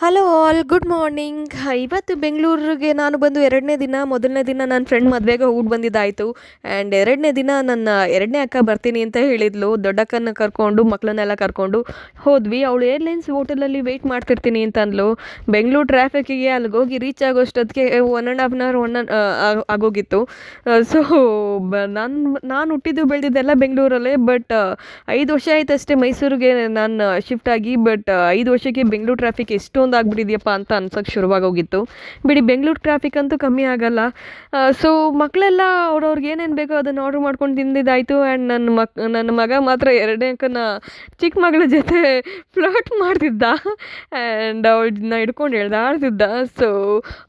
Hello all good morning ಇವತ್ತು ಬೆಂಗಳೂರಿಗೆ ನಾನು ಬಂದು ಎರಡನೇ ದಿನ, ಮೊದಲನೇ ದಿನ ನನ್ನ ಫ್ರೆಂಡ್ ಮದುವೆಗೆ ಹೋಗಿ ಬಂದಿದ್ದಾಯಿತು. ಆ್ಯಂಡ್ ಎರಡನೇ ದಿನ ನನ್ನ ಎರಡನೇ ಅಕ್ಕ ಬರ್ತೀನಿ ಅಂತ ಹೇಳಿದ್ಲು. ದೊಡ್ಡಕ್ಕನ ಕರ್ಕೊಂಡು ಮಕ್ಕಳನ್ನೆಲ್ಲ ಕರ್ಕೊಂಡು ಹೋದ್ವಿ. ಅವಳು ಏರ್ಲೈನ್ಸ್ ಹೋಟೆಲಲ್ಲಿ ವೆಯ್ಟ್ ಮಾಡ್ತಿರ್ತೀನಿ ಅಂತ ಅಂದ್ಲು ಬೆಂಗಳೂರು ಟ್ರಾಫಿಕ್ಕಿಗೆ ಅಲ್ಲಿಗೆ ಹೋಗಿ reach ಆಗೋಷ್ಟೊತ್ತಿಗೆ one and half an hour one ಆಗೋಗಿತ್ತು. ಸೊ ನಾನು ನಾನು ಹುಟ್ಟಿದ್ದು ಬೆಳೆದಿದ್ದೆಲ್ಲ ಬೆಂಗಳೂರಲ್ಲೇ ಬಟ್ ಐದು ವರ್ಷ ಆಯ್ತು ಅಷ್ಟೇ ಮೈಸೂರಿಗೆ ನಾನು ಶಿಫ್ಟ್ ಆಗಿ ಬಟ್ ಐದು ವರ್ಷಕ್ಕೆ ಬೆಂಗಳೂರು ಟ್ರಾಫಿಕ್ ಎಷ್ಟೊಂದು ಆಗ್ಬಿಟ್ಟಿದೆಯಪ್ಪ ಅಂತ ಅನ್ಸೋಕ್ಕೆ ಶುರುವಾಗೋಗಿತ್ತು. ಬಿಡಿ ಬೆಂಗಳೂರು ಟ್ರಾಫಿಕ್ ಅಂತೂ ಕಮ್ಮಿ ಆಗಲ್ಲ. ಸೊ ಮಕ್ಕಳೆಲ್ಲ ಅವ್ರವ್ರಿಗೆ ಏನೇನು ಬೇಕೋ ಅದನ್ನು ಆರ್ಡ್ರ್ ಮಾಡ್ಕೊಂಡು ತಿಂದಿದ್ದಾಯಿತು. ಆ್ಯಂಡ್ ನನ್ನ ಮಕ್ ನನ್ನ ಮಗ ಮಾತ್ರ ಎರಡನೇ ಅಕ್ಕನ ಚಿಕ್ಕ ಮಗಳ ಜೊತೆ ಫ್ಲರ್ಟ್ ಮಾಡ್ತಿದ್ದ. ಆ್ಯಂಡ್ ಅವಳನ್ನ ಹಿಡ್ಕೊಂಡು ಎಳ್ದಾಡ್ತಿದ್ದ. ಸೊ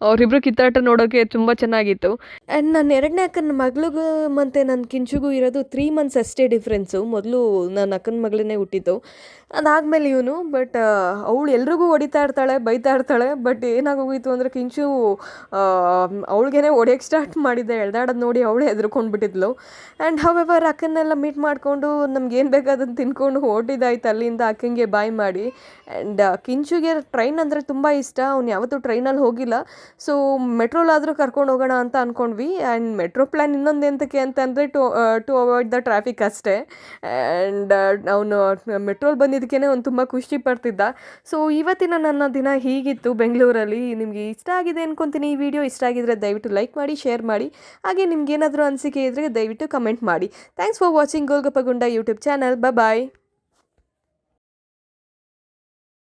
ಅವರಿಬ್ರು ಕಿತ್ತಾಟ ನೋಡೋಕ್ಕೆ ತುಂಬ ಚೆನ್ನಾಗಿತ್ತು. ಆ್ಯಂಡ್ ನನ್ನ ಎರಡನೇ ಅಕ್ಕನ ಮಗಳಿಗೂ ಮತ್ತು ನನ್ನ ಕಿಂಚುಗೂ ಇರೋದು ತ್ರೀ ಮಂತ್ಸ್ ಅಷ್ಟೇ ಡಿಫ್ರೆನ್ಸು ಮೊದಲು ನನ್ನ ಅಕ್ಕನ ಮಗಳನ್ನೇ ಹುಟ್ಟಿದ್ದು. ಅದಾದಮೇಲೆ ಇವನು ಬಟ್ ಅವಳು ಎಲ್ರಿಗೂ ಹೊಡಿತಾ ಬೈತಾ ಇರ್ತಾಳೆ ಬಟ್ ಏನಾಗೋಗಿತ್ತು ಅಂದರೆ ಕಿಂಚು ಅವಳಿಗೇನೆ ಒಡೆಯಕ್ಕೆ ಸ್ಟಾರ್ಟ್ ಮಾಡಿದ್ದೆ. ಎಳ್ದಾಡೋದು ನೋಡಿ ಅವಳೇ ಹೆದ್ರ್ಕೊಂಡು ಬಿಟ್ಟಿದ್ಲು ಆ್ಯಂಡ್ ಹವೆವರ್ ಅಕ್ಕನ್ನೆಲ್ಲ ಮೀಟ್ ಮಾಡಿಕೊಂಡು ನಮ್ಗೆ ಏನು ಬೇಕು ಅದನ್ನು ತಿನ್ಕೊಂಡು ಹೊರಟಿದ್ದಾಯ್ತು ಅಲ್ಲಿಂದ ಅಕ್ಕಂಗೆ ಬಾಯ್ ಮಾಡಿ. ಆ್ಯಂಡ್ ಕಿಂಚುಗೆ ಟ್ರೈನ್ ಅಂದರೆ ತುಂಬ ಇಷ್ಟ. ಅವ್ನು ಯಾವತ್ತೂ ಟ್ರೈನಲ್ಲಿ ಹೋಗಿಲ್ಲ. ಸೊ ಮೆಟ್ರೋಲಾದರೂ ಕರ್ಕೊಂಡು ಹೋಗೋಣ ಅಂತ ಅಂದ್ಕೊಂಡ್ವಿ ಆ್ಯಂಡ್ ಮೆಟ್ರೋ ಪ್ಲ್ಯಾನ್ ಇನ್ನೊಂದು ಎಂತಕ್ಕೆ ಅಂತಂದರೆ to to avoid the traffic ಅಷ್ಟೇ. ಆ್ಯಂಡ್ ಅವನು ಮೆಟ್ರೋಲ್ ಬಂದಿದ್ದಕ್ಕೇ ಅವ್ನು ತುಂಬ ಖುಷಿ ಪಡ್ತಿದ್ದ. ಸೊ ಇವತ್ತಿನ ನನ್ನ ದಿನ ಹೀಗಿತ್ತು ಬೆಂಗಳೂರಲ್ಲಿ. ನಿಮಗೆ ಇಷ್ಟ ಆಗಿದೆ ಅನ್ಕೊತೀನಿ ಈ ವಿಡಿಯೋ. ಇಷ್ಟ ಆಗಿದ್ರೆ ದಯವಿಟ್ಟು ಲೈಕ್ ಮಾಡಿ, ಶೇರ್ ಮಾಡಿ. ಹಾಗೆ ನಿಮ್ಗೆ ಏನಾದರೂ ಅನಿಸಿಕೆ ಇದ್ದರೆ ದಯವಿಟ್ಟು ಕಮೆಂಟ್ ಮಾಡಿ. ಥ್ಯಾಂಕ್ಸ್ ಫಾರ್ ವಾಚಿಂಗ್ ಗೋಲ್ಗಪ್ಪ ಗುಂಡ ಯೂಟ್ಯೂಬ್ ಚಾನಲ್ ಬಾಯ್